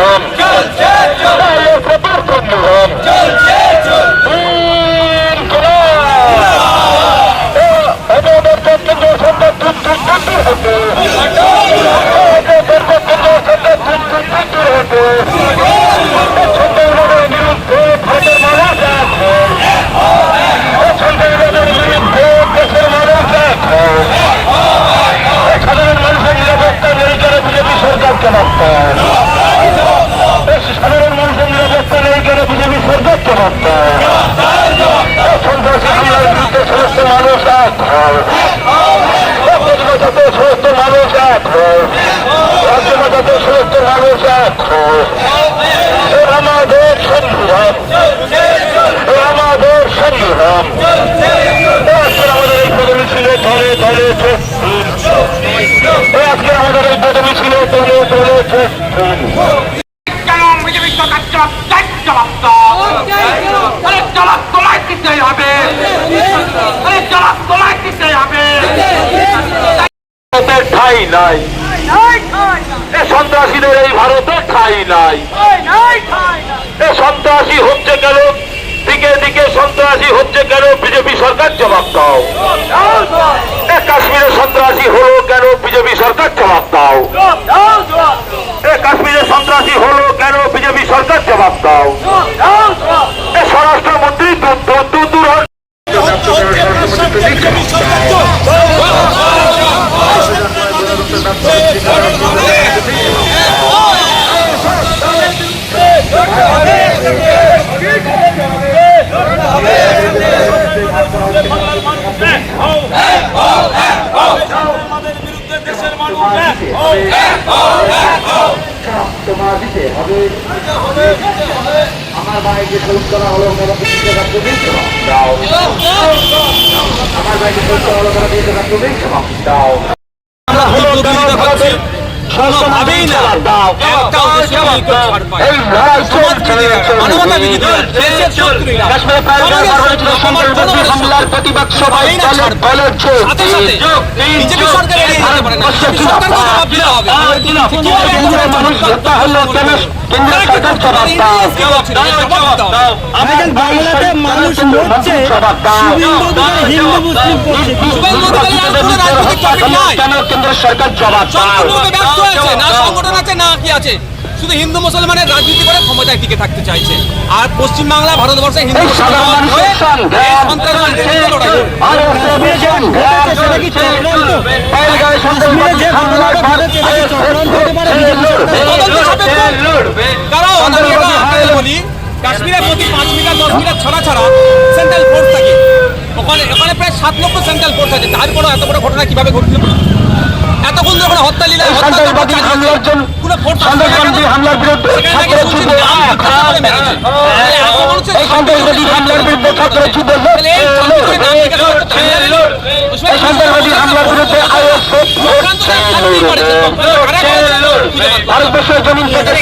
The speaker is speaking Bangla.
সংগ্রাম সন্ত্রাসী হামলার বিরুদ্ধে সমস্ত মানুষ এক প্রতিবাদে সমস্ত মানুষ এক রাজ্য বাজাতে সমস্ত মানুষ এক আমাদের এ আমাদের আজকে আমাদের এই প্রথমে ছিল ধরে ধরে আজকে আমাদের এই প্রথমে ছিল ধরে ধরে সন্ত্রাসীদের এই ভারতে ঠাই নাই। সন্ত্রাসী হচ্ছে কেন? দিকে দিকে সন্ত্রাসী হচ্ছে কেন? বিজেপি সরকার জবাব দাও। এ কাশ্মীরে সন্ত্রাসী তোমার দিতে হবে আমার ভাইকে শহীদ করা হলো কেন দাও আমার ভাইকে শহীদ করা হলো কেন তুমি টাকা তুমি আমরা হলো কেন ভারতের কোনোভাবেই না। একটা ঐক্য ছাড় পায় মানবতা বিরোধীরা, কাশ্মীরে হয়েছিল সন্ত্রাসবাদী হামলার প্রতিবাদ সভায় দলের দলের মানুষ হত্যা হলো কেন্দ্রীয় সরকার জবাব দাও বাংলাতে মানুষ মরছে হিন্দু মুসলিম কেন কেন্দ্র সরকার জবাব দাও না সংগঠন আছে না কি আছে শুধু হিন্দু মুসলমানের রাজনীতি করে ক্ষমতায় টিকে থাকতে চাইছে আর পশ্চিমবাংলা ভারতবর্ষে হিন্দু হয়ে কারণ আমি এটা বলি কাশ্মীরে প্রতি পাঁচ মিটার দশ মিটার ছড়া ছড়া সেন্ট্রাল ফোর্স থাকে ওখানে ওখানে প্রায় সাত লক্ষ সেন্ট্রাল ফোর্স আছে তারপরে এত বড় ঘটনা কীভাবে ঘটল এতক্ষণ ধরে কোনো হত্যা লীলা কোনো ফোর্স হামলার বিরুদ্ধে ছাত্র যুদ্ধ এক এই সন্ত্রাসবাদী হামলার বিরুদ্ধে ছাত্র এই সন্ত্রাসবাদী হামলার বিরুদ্ধে আইএসএফ ভারতবর্ষের জমিন থেকে